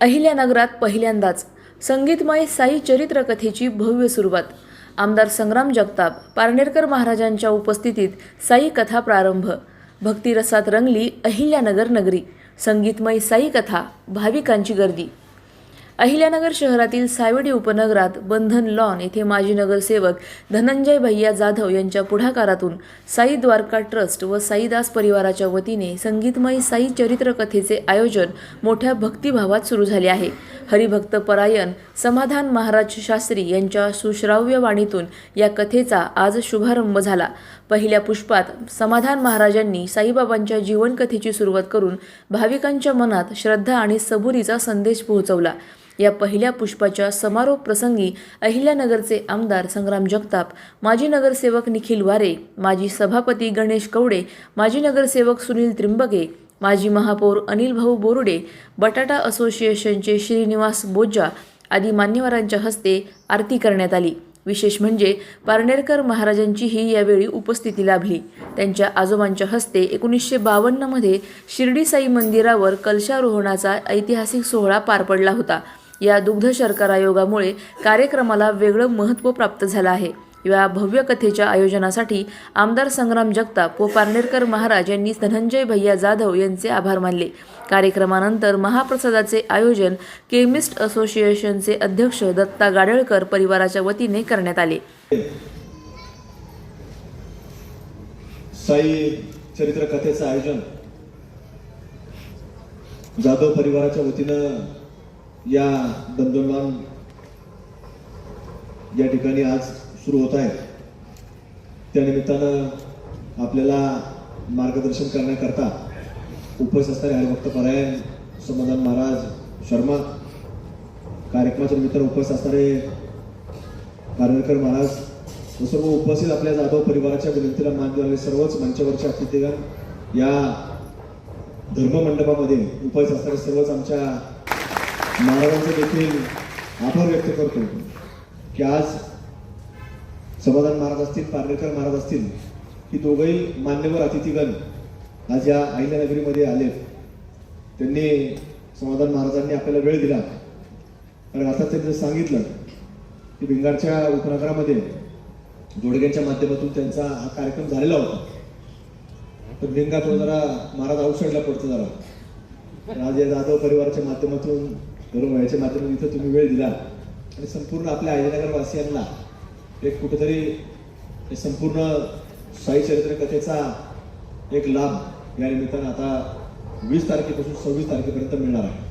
अहिल्यानगरात पहिल्यांदाच संगीतमय साई चरित्रकथेची भव्य सुरुवात. आमदार संग्राम जगताप पारनेरकर महाराजांच्या उपस्थितीत साई कथा प्रारंभ. भक्तिरसात रंगली अहिल्यानगर नगरी. संगीतमय साई कथा भाविकांची गर्दी. अहिल्यानगर शहरातील सायवडी उपनगरात बंधन लॉन येथे माजी नगरसेवक धनंजय भैया जाधव यांच्या पुढाकारातून साई द्वारका ट्रस्ट व साईदास परिवाराच्या वतीने संगीतमय साई चरित्रकथेचे आयोजन मोठ्या भक्तिभावात सुरू झाले आहे. हरिभक्त परायण समाधान महाराज शास्त्री यांच्या सुश्राव्य वाणीतून या कथेचा आज शुभारंभ झाला. पहिल्या पुष्पात समाधान महाराजांनी साईबाबांच्या जीवनकथेची सुरुवात करून भाविकांच्या मनात श्रद्धा आणि सबुरीचा संदेश पोहोचवला. या पहिल्या पुष्पाच्या समारोप प्रसंगी अहिल्यानगरचे आमदार संग्राम जगताप माजी नगरसेवक निखिल वारे माजी सभापती गणेश कवडे माजी नगरसेवक सुनील त्रिंबके माजी महापौर अनिल भाऊ बोरुडे बटाटा असोसिएशनचे श्रीनिवास बोज्जा आदी मान्यवरांच्या हस्ते आरती करण्यात आली. विशेष म्हणजे पारनेरकर महाराजांचीही यावेळी उपस्थिती लाभली. त्यांच्या आजोबांच्या हस्ते एकोणीसशे बावन्नमध्ये शिर्डी साई मंदिरावर कलशारोहणाचा ऐतिहासिक सोहळा पार पडला होता. या दुग्ध शर्करा योगामुळे कार्यक्रमाला वेगळं महत्त्व प्राप्त झालं आहे. या भव्य कथेच्या आयोजनासाठी आमदार संग्राम जगताप व पारनेरकर महाराज यांनी धनंजय भैया जाधव यांचे आभार मानले. कार्यक्रमानंतर महाप्रसादाचे आयोजन केमिस्ट असोसिएशनचे अध्यक्ष दत्ता गाडळकर परिवाराच्या वतीने करण्यात आले. साई चरित्र कथेचं आयोजन जाधव परिवाराच्या वतीनं या बंधुमान या ठिकाणी आज सुरू होत आहे त्यानिमित्तानं आपल्याला मार्गदर्शन करण्याकरता उपस्थित असणारे हरिभक्त परायण समाधान महाराज शर्मा कार्यक्रमाच्या निमित्तानं उपस्थित असणारे कारणकर महाराज व सर्व उपस्थित आपल्या जाधव परिवाराच्या विनंतीला मान देणारे सर्वच मंचावरचे अतिथीगण या धर्ममंडपामध्ये उपस्थित असणारे सर्वच आमच्या महाराजांचे देखील आभार व्यक्त करतो की आज समाधान महाराज असतील पारनेकर महाराज असतील की दोघंही मान्यवर अतिथीगण आज या अहिल्यानगरीमध्ये आले. त्यांनी समाधान महाराजांनी आपल्याला वेळ दिला. कारण आता त्यांनी सांगितलं की भिंगारच्या उपनगरामध्ये जोडग्यांच्या माध्यमातून त्यांचा हा कार्यक्रम झालेला होता. पण भिंगार जरा महाराज आउटसाईडला पडतो जरा. आज या जाधव परिवाराच्या माध्यमातून धरून व्हायचे माध्यमातून इथं तुम्ही वेळ दिला. आणि संपूर्ण आपल्या अहिल्यानगर वासियांना एक कुठेतरी संपूर्ण साई चरित्र कथेचा एक लाभ या निमित्तानं आता वीस तारखेपासून सव्वीस तारखेपर्यंत मिळणार आहे.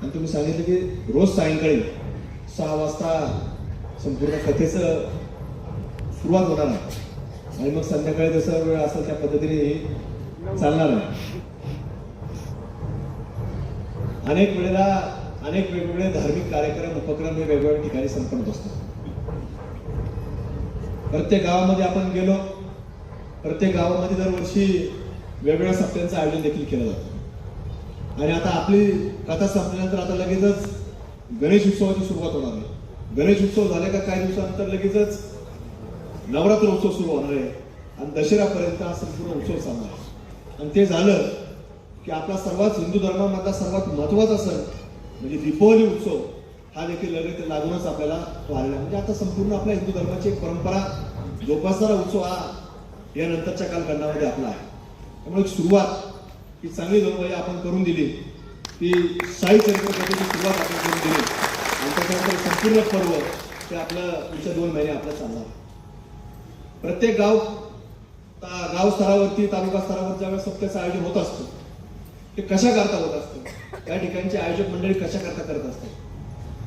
आणि तुम्ही सांगितलं की रोज सायंकाळी सहा वाजता संपूर्ण कथेचं सुरुवात होणार आहे. आणि मग संध्याकाळी जसं वेळ असेल त्या पद्धतीने चालणार आहे. अनेक वेळेला अनेक वेगवेगळे धार्मिक कार्यक्रम उपक्रम हे वेगवेगळ्या ठिकाणी संपन्न असतो प्रत्येक गावामध्ये आपण गेलो प्रत्येक गावामध्ये दरवर्षी वेगवेगळ्या सप्त्यांचं आयोजन देखील केलं जातं. आणि आता आपली कथा संपल्यानंतर आता लगेचच गणेश उत्सवाची सुरुवात होणार आहे. गणेश उत्सव झाले का काही दिवसानंतर लगेचच नवरात्र उत्सव सुरू होणार आहे आणि दसऱ्यापर्यंत हा संपूर्ण उत्सव चालणार आहे. आणि ते झालं की आपला सर्वात हिंदू धर्मामधला सर्वात महत्त्वाचा सण म्हणजे दीपावली उत्सव हा देखील लगेच लागूनच आपल्याला वाढला. म्हणजे आता संपूर्ण आपल्या हिंदू धर्माची एक परंपरा जोपासणारा उत्सव हा या नंतरच्या कालखंडामध्ये आपला आहे. त्यामुळे सुरुवात ही चांगली जणू आपण करून दिली. की साई चरित्र सुरुवात आपण करून दिली. आणि त्याच्यानंतर संपूर्ण पर्व ते आपलं पुढच्या दोन महिने आपलं चालणार. प्रत्येक गाव ता- गाव स्तरावरती तालुका स्तरावर ज्यावेळेस सप्त्याचं आयोजन होत असतं ते कशा करता होत असतं? त्या ठिकाणचे आयोजक मंडळी कशा करता करत असतात?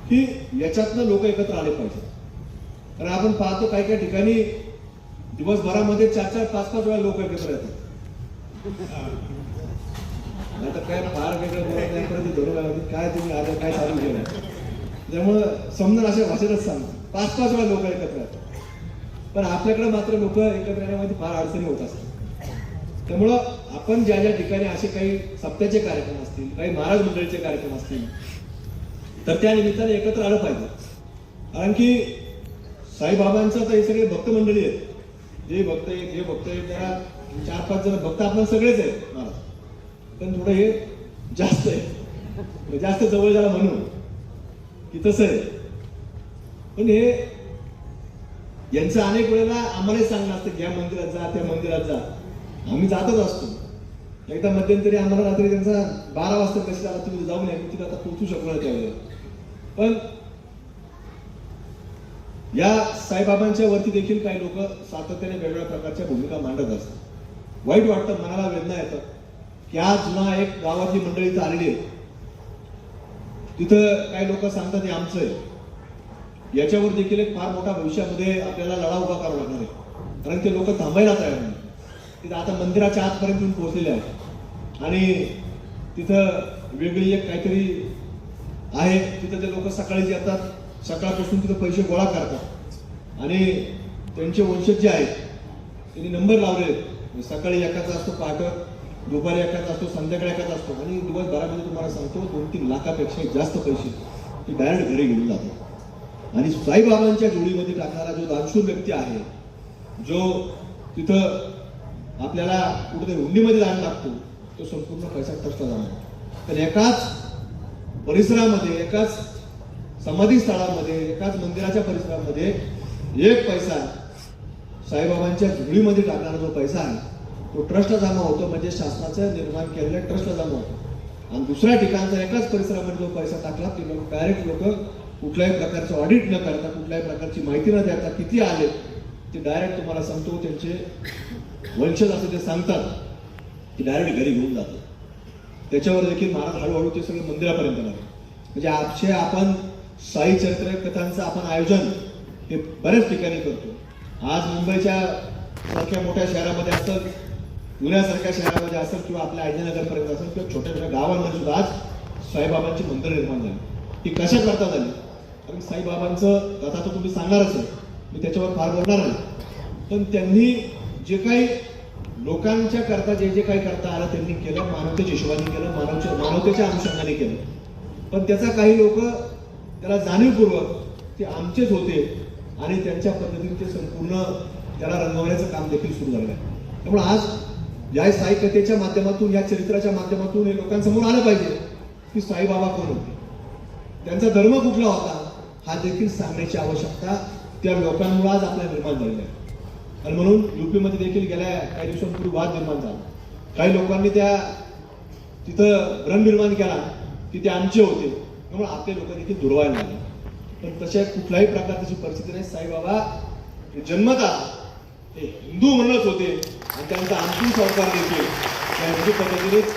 की याच्यातनं लोक एकत्र आले पाहिजेत. कारण आपण पाहतो काही काही ठिकाणी दिवसभरामध्ये चार चार पाच पाच वेळा लोक एकत्र येतात. नाही तर काय फार वेगळं बोलत नाही परत धरून काय तुम्ही आता काय चालू केलं त्यामुळं समजून अशा भाषेतच सांगतो पाच पाच वेळा लोक एकत्र येतात. पण आपल्याकडे मात्र लोक एकत्र येण्यामध्ये फार अडचणी होत असतात. त्यामुळं आपण ज्या ज्या ठिकाणी असे काही सप्त्याचे कार्यक्रम असतील काही महाराज मंडळीचे कार्यक्रम असतील तर त्या निमित्ताने एकत्र आलं पाहिजे. कारण की साईबाबांचं तर हे सगळे भक्त मंडळी आहेत. जे भक्त आहेत हे भक्त आहेत जरा चार पाच जण भक्त आपण सगळेच आहेत महाराज. पण थोडं हे जास्त आहे. म्हणजे जास्त जवळ झाला म्हणून. की तसं आहे. पण हे यांचं अनेक वेळेला आम्हालाही सांगणं असतं की या मंदिरात जा त्या मंदिरात जा. आम्ही जातच असतो. एकदा मध्यंतरी आम्हाला रात्री त्यांचा बारा वाजता मेसेज आला तुम्ही जाऊन या मी तिथे आता पोहोचू शकणार त्यावेळेस त्यावेळेला पण या साईबाबांच्या वरती देखील काही लोक सातत्याने वेगवेगळ्या प्रकारच्या भूमिका मांडत असतात. वाईट वाटतं मनाला वेदना येतं की आज जुना एक गावातली मंडळी इथं आलेली आहे. तिथं काही लोक सांगतात हे आमचं आहे. याच्यावर देखील एक फार मोठा भविष्यामध्ये आपल्याला लढा उभा करावा लागणार आहे. कारण ते लोक थांबायला तयार नाही तिथं आता मंदिराच्या आतपर्यंत येऊन पोहोचलेले आहेत. आणि तिथं वेगळी एक काहीतरी आहे. तिथं ते लोक सकाळी येतात सकाळपासून तिथं पैसे गोळा करतात. आणि त्यांचे वंशज जे आहेत त्यांनी नंबर लावले. आहेत. सकाळी एकाचा असतो पहाट दुपारी एकाचा असतो संध्याकाळी एकाचा असतो. आणि दिवसभरामध्ये तुम्हाला सांगतो दोन तीन लाखापेक्षा जास्त पैसे ते डायरेक्ट घरी घेऊन जातात. आणि साईबाबांच्या जोडीमध्ये टाकणारा जो दानशूर व्यक्ती आहे जो तिथं आपल्याला कुठेतरी हुंडीमध्ये दान लागतो. तो संपूर्ण पैसा ट्रस्टला जाणार तर एकाच परिसरामध्ये एकाच समाधी स्थळामध्ये एकाच मंदिराच्या परिसरामध्ये एक पैसा साईबाबांच्या झुळीमध्ये टाकणारा जो पैसा आहे तो ट्रस्टला जमा होतो. म्हणजे शासनाचं निर्माण केलेल्या ट्रस्टला जमा होतो. आणि दुसऱ्या ठिकाणचा एकाच परिसरामध्ये जो पैसा टाकला ते लोक डायरेक्ट लोक कुठल्याही प्रकारचं ऑडिट न करता कुठल्याही प्रकारची माहिती न देता किती आले ते डायरेक्ट तुम्हाला सांगतो त्यांचे वंशज असं ते सांगतात की डायरेक्ट घरी घेऊन जातात. त्याच्यावर देखील महाराज हळूहळू ते सगळं मंदिरापर्यंत आले म्हणजे आजचे आपण साई चरित्र कथांचं आपण आयोजन हे बऱ्याच ठिकाणी करतो. आज मुंबईच्या सारख्या मोठ्या शहरामध्ये असत पुण्यासारख्या शहरामध्ये असेल किंवा आपल्या आयजनगरपर्यंत असेल किंवा छोट्या छोट्या गावांमध्ये सुद्धा आज साईबाबांची मंदिर निर्माण झाली. ती कशा करता झाली? कारण साईबाबांचं कथा तर तुम्ही सांगणारच आहे. मी त्याच्यावर फार बोलणार नाही. पण त्यांनी जे काही लोकांच्या करता जे जे काही करता आलं त्यांनी केलं मानवतेच्या हिशोबाने केलं मानवच्या मानवतेच्या अनुषंगाने केलं. पण त्याचा काही लोक त्याला जाणीवपूर्वक ते आमचेच होते आणि त्यांच्या पद्धतीने ते संपूर्ण त्याला रंगवण्याचं काम देखील सुरू झालं आहे. त्यामुळे आज या साईकथेच्या माध्यमातून या चरित्राच्या माध्यमातून हे लोकांसमोर आलं पाहिजे की साईबाबा कोण होते? त्यांचा धर्म कुठला होता? हा देखील सांगण्याची आवश्यकता त्या लोकांमुळे आज आपल्या निर्माण झालेल्या आहे. आणि म्हणून युपीमध्ये देखील गेल्या काही दिवसांपूर्वी वाद निर्माण झाला. काही लोकांनी त्या तिथं भ्रम निर्माण केला की ते आमचे होते. त्यामुळे आपले लोक देखील दुर्वायला लागले पण तशा कुठल्याही प्रकारची परिस्थिती नाही. साईबाबा जन्मता ते हिंदू म्हणूनच होते. आणि त्यांचा अंतिम संस्कार देखील त्या हिंदू पद्धतीनेच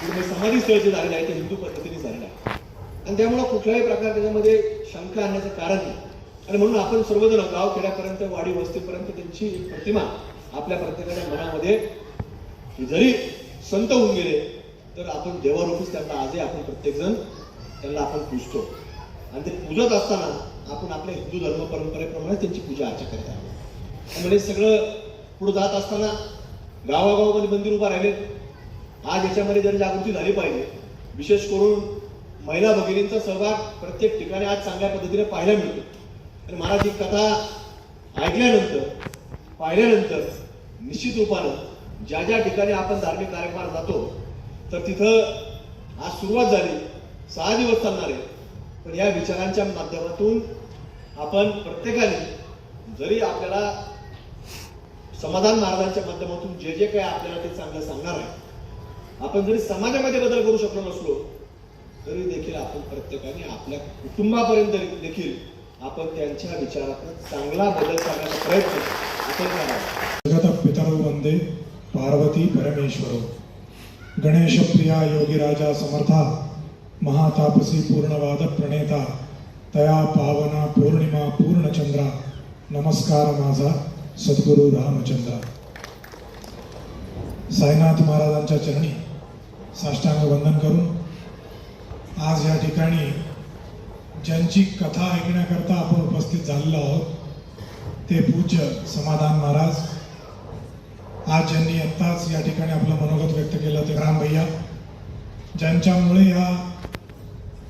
पूर्ण समाधी स्थळ जे झालेलं आहे. ते हिंदू पद्धतीने झालेलं आहे. आणि त्यामुळं कुठल्याही प्रकार त्याच्यामध्ये शंका आणण्याचं कारण नाही. आणि म्हणून आपण सर्वजण गाव खेड्यापर्यंत वाडी वस्तीपर्यंत त्यांची प्रतिमा आपल्या प्रत्येकाच्या मनामध्ये जरी संत होऊन गेले तर आपण देवारूपीच त्यांना आजही आपण प्रत्येकजण त्यांना आपण पूजतो. आणि ते पूजत असताना आपण आपल्या हिंदू धर्म परंपरेप्रमाणे त्यांची पूजा अर्चा करत आहोत. त्यामुळे सगळं पुढे जात असताना गावागावामध्ये मंदिर उभा राहिले. आज याच्यामध्ये जर जागृती झाली पाहिजे विशेष करून महिला भगिनींचा सहभाग प्रत्येक ठिकाणी आज चांगल्या पद्धतीने पाहायला मिळतो. आणि महाराज ही कथा ऐकल्यानंतर पाहिल्यानंतर निश्चित रूपानं ज्या ज्या ठिकाणी आपण धार्मिक कार्यक्रमात जातो तर तिथं आज सुरुवात झाली सहा दिवस चालणार आहे. पण या विचारांच्या माध्यमातून आपण प्रत्येकाने जरी आपल्याला समाधान महाराजांच्या माध्यमातून जे जे काही आपल्याला ते चांगलं सांगणार आहे आपण जरी समाजामध्ये बदल करू शकलो नसलो तरी देखील आपण प्रत्येकाने आपल्या कुटुंबापर्यंत देखील आपण त्यांच्या विचारात चांगला बदल करण्याचा प्रयत्न आपण करावा. जगत पितर वंदे पार्वती परमेश्वर। गणेश प्रिया योगीराजा समर्था महातापसी पूर्णवाद प्रणेता तया पावना पौर्णिमा पूर्णचंद्रा। नमस्कार माझा सद्गुरू रामचंद्रा। साईनाथ महाराजांच्या चरणी साष्टांग वंदन करून आज या ठिकाणी ज्यांची कथा ऐकण्याकरता आपण उपस्थित झालेलो आहोत ते पूज्य समाधान महाराज. आज ज्यांनी आत्ताच या ठिकाणी आपलं मनोगत व्यक्त केलं ते राम भैया ज्यांच्यामुळे या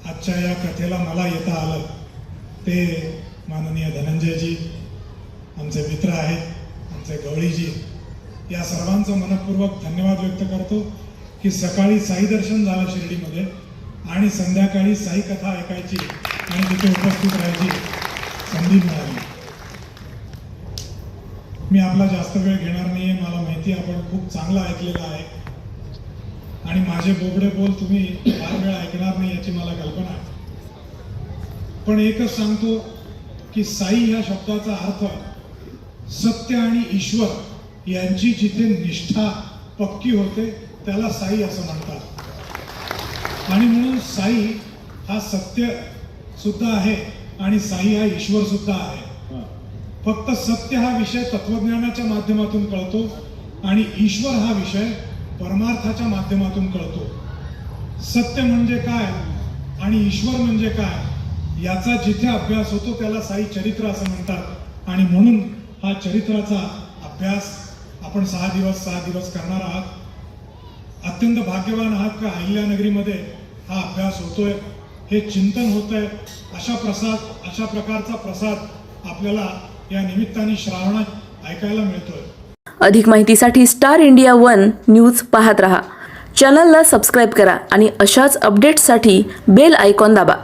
आजच्या या कथेला मला येता आलं ते माननीय धनंजयजी आमचे मित्र आहेत आमचे गवळीजी. या सर्वांचं मनपूर्वक धन्यवाद व्यक्त करतो की सकाळी साई दर्शन झालं शिर्डीमध्ये आणि संध्याकाळी साई कथा ऐकायची आणि तिथे उपस्थित राहायची संधी मिळाली मी आपला जास्त वेळ घेणार नाहीये मला माहिती आहे आपण खूप चांगला ऐकलेलं आहे. आणि माझे बोबडे बोल तुम्ही फार वेळ ऐकणार नाही याची मला कल्पना आहे. पण एकच सांगतो की साई ह्या शब्दाचा अर्थ सत्य आणि ईश्वर यांची जिथे निष्ठा पक्की होते त्याला साई असं म्हणतात. आणि म्हणून साई हा सत्य सुद्धा आहे आणि साई हा ईश्वर सुद्धा आहे. फक्त सत्य हा विषय तत्वज्ञानाच्या माध्यमातून कळतो आणि ईश्वर हा विषय परमार्थाच्या माध्यमातून कळतो. सत्य म्हणजे काय आणि ईश्वर म्हणजे काय याचा जिथे अभ्यास होतो त्याला साई चरित्र असं म्हणतात. आणि म्हणून हा चरित्राचा अभ्यास आपण सहा दिवस सहा दिवस करणार आहात. अत्यंत भाग्यवान आहात का अहिल्यानगरीमध्ये हा अभ्यास होतोय? हे चिंतन होतंय. अशा प्रसाद अशा प्रकारचा प्रसाद आपल्याला या निमित्ताने श्रावणात ऐकायला मिळतोय. अधिक माहितीसाठी स्टार इंडिया वन न्यूज पाहत रहा. चॅनलला सबस्क्राईब करा आणि अशाच अपडेट्ससाठी बेल आयकॉन दाबा.